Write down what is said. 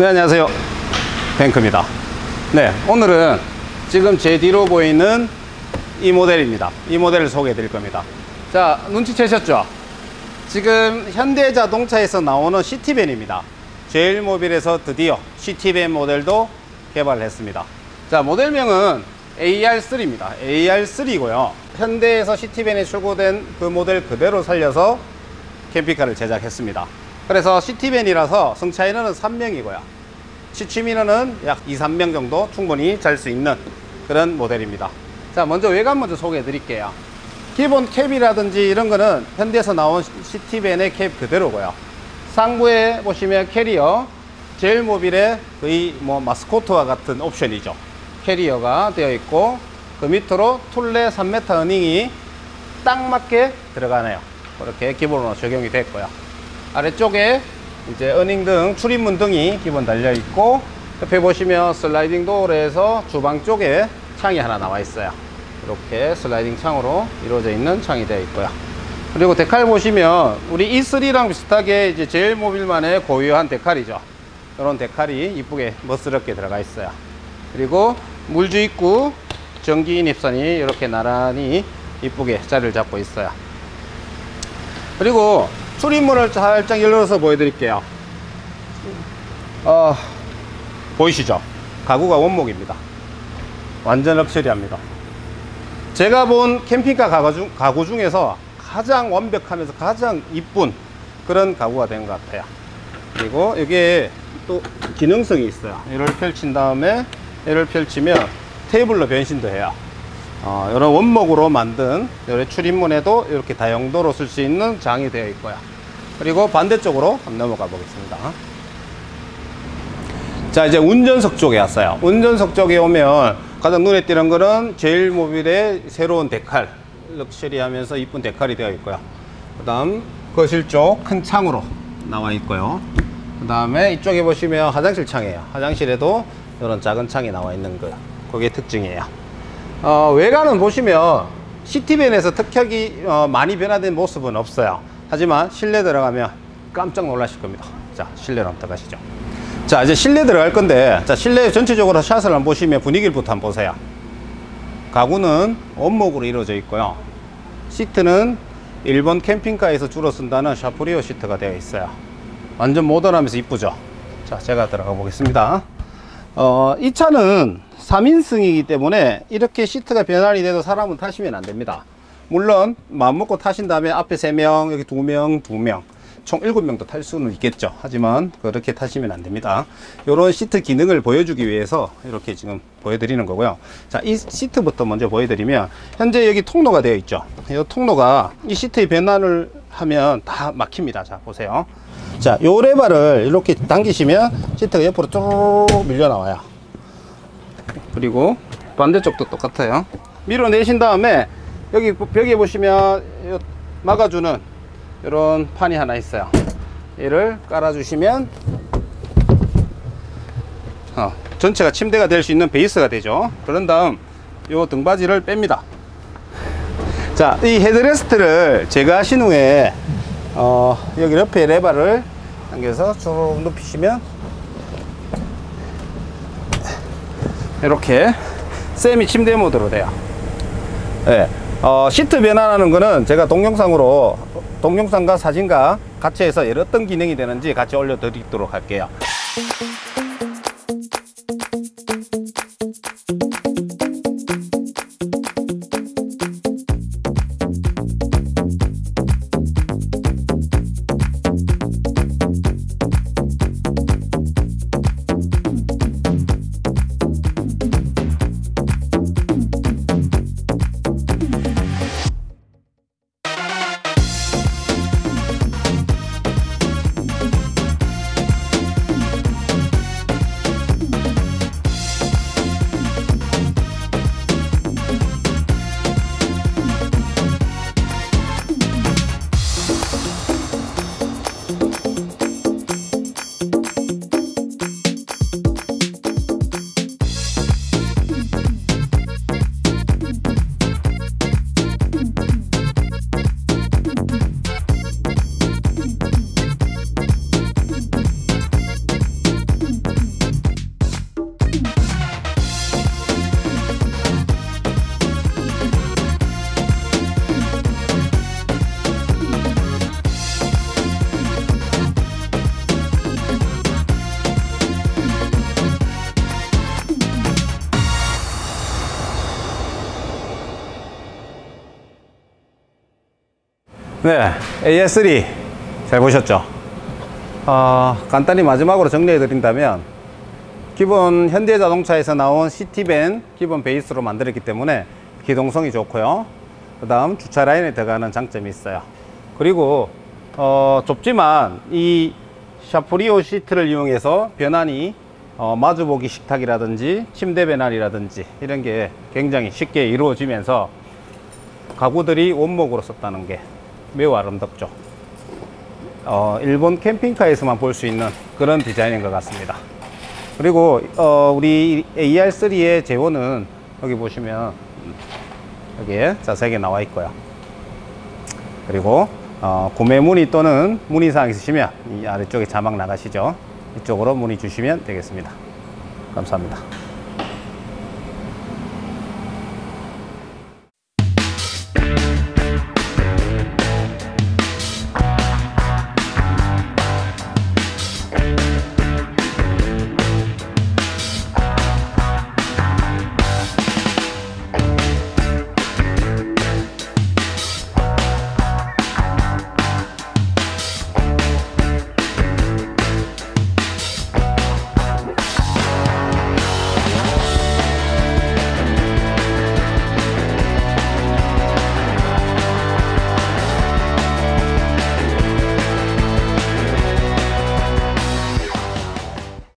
네, 안녕하세요. 뱅크입니다. 네, 오늘은 지금 제 뒤로 보이는 이 모델입니다. 이 모델을 소개해 드릴 겁니다. 자, 눈치채셨죠? 지금 현대자동차에서 나오는 시티밴입니다. 제일모빌에서 드디어 시티밴 모델도 개발을 했습니다. 자, 모델명은 AR3입니다. AR3고요. 현대에서 시티밴에 출고된 그 모델 그대로 살려서 캠핑카를 제작했습니다. 그래서 시티밴이라서 승차 인원은 3명이고요. 취침 인원은 약 2, 3명 정도 충분히 잘 수 있는 그런 모델입니다. 자, 먼저 외관 먼저 소개해 드릴게요. 기본 캡이라든지 이런 거는 현대에서 나온 시티밴의 캡 그대로고요. 상부에 보시면 캐리어, 제일 모빌의 거의 뭐 마스코트와 같은 옵션이죠. 캐리어가 되어 있고 그 밑으로 툴레 3m 어닝이 딱 맞게 들어가네요. 그렇게 기본으로 적용이 됐고요. 아래쪽에 이제 어닝 등 출입문 등이 기본 달려 있고 옆에 보시면 슬라이딩 도어에서 주방 쪽에 창이 하나 나와 있어요. 이렇게 슬라이딩 창으로 이루어져 있는 창이 되어 있고요. 그리고 데칼 보시면 우리 E3랑 비슷하게 이제 제일 모빌만의 고유한 데칼이죠. 이런 데칼이 이쁘게 멋스럽게 들어가 있어요. 그리고 물주 입구 전기 인입선이 이렇게 나란히 이쁘게 자리를 잡고 있어요. 그리고 출입문을 살짝 열어서 보여드릴게요. 어, 보이시죠? 가구가 원목입니다. 완전 럭셔리합니다. 제가 본 캠핑카 가구, 중, 가구 중에서 가장 완벽하면서 가장 이쁜 그런 가구가 된 것 같아요. 그리고 여기에 또 기능성이 있어요. 이를 펼친 다음에 얘를 펼치면 테이블로 변신도 해요. 어, 이런 원목으로 만든 이 출입문에도 이렇게 다용도로 쓸 수 있는 장이 되어 있고요. 그리고 반대쪽으로 한번 넘어가 보겠습니다. 자, 이제 운전석 쪽에 왔어요. 운전석 쪽에 오면 가장 눈에 띄는 거는 제일모빌의 새로운 데칼. 럭셔리하면서 이쁜 데칼이 되어 있고요. 그 다음 거실 쪽 큰 창으로 나와 있고요. 그 다음에 이쪽에 보시면 화장실 창이에요. 화장실에도 이런 작은 창이 나와 있는 거. 그게 특징이에요. 어, 외관은 보시면 시티밴에서 특격이 어, 많이 변화된 모습은 없어요. 하지만 실내 들어가면 깜짝 놀라실 겁니다. 자, 실내로 한번 들어가시죠. 자, 이제 실내 들어갈 건데, 자, 실내 전체적으로 샷을 한번 보시면 분위기부터 한번 보세요. 가구는 원목으로 이루어져 있고요. 시트는 일본 캠핑카에서 주로 쓴다는 샤프리오 시트가 되어 있어요. 완전 모던하면서 이쁘죠? 자, 제가 들어가 보겠습니다. 어, 이 차는 3인승이기 때문에 이렇게 시트가 변환이 돼도 사람은 타시면 안 됩니다. 물론 마음먹고 타신 다음에 앞에 3명, 여기 2명, 2명 총 7명도 탈 수는 있겠죠. 하지만 그렇게 타시면 안 됩니다. 이런 시트 기능을 보여주기 위해서 이렇게 지금 보여드리는 거고요. 자, 이 시트부터 먼저 보여드리면 현재 여기 통로가 되어 있죠. 이 통로가 이 시트의 변환을 하면 다 막힙니다. 자, 보세요. 자, 요 레바를 이렇게 당기시면 시트가 옆으로 쭉 밀려 나와요. 그리고 반대쪽도 똑같아요. 밀어내신 다음에 여기 벽에 보시면 막아주는 이런 판이 하나 있어요. 얘를 깔아주시면 어, 전체가 침대가 될 수 있는 베이스가 되죠. 그런 다음 이 등받이를 뺍니다. 자, 이 헤드레스트를 제거하신 후에 어, 여기 옆에 레바를 당겨서 쭉 눕히시면 이렇게 세미 침대 모드로 돼요. 네. 어, 시트 변환하는 거는 제가 동영상으로 동영상과 사진과 같이 해서 어떤 기능이 되는지 같이 올려드리도록 할게요. 네, AS3 잘 보셨죠? 어, 간단히 마지막으로 정리해 드린다면 기본 현대 자동차에서 나온 시티밴 기본 베이스로 만들었기 때문에 기동성이 좋고요. 그 다음 주차 라인에 들어가는 장점이 있어요. 그리고 어, 좁지만 이 샤프리오 시트를 이용해서 변환이 어, 마주보기 식탁이라든지 침대 변환이라든지 이런 게 굉장히 쉽게 이루어지면서 가구들이 원목으로 썼다는 게 매우 아름답죠. 어, 일본 캠핑카에서만 볼 수 있는 그런 디자인인 것 같습니다. 그리고 어, 우리 AR3의 재원은 여기 보시면 여기에 자세하게 나와 있고요. 그리고 어, 구매 문의 또는 문의사항 있으시면 이 아래쪽에 자막 나가시죠. 이쪽으로 문의 주시면 되겠습니다. 감사합니다.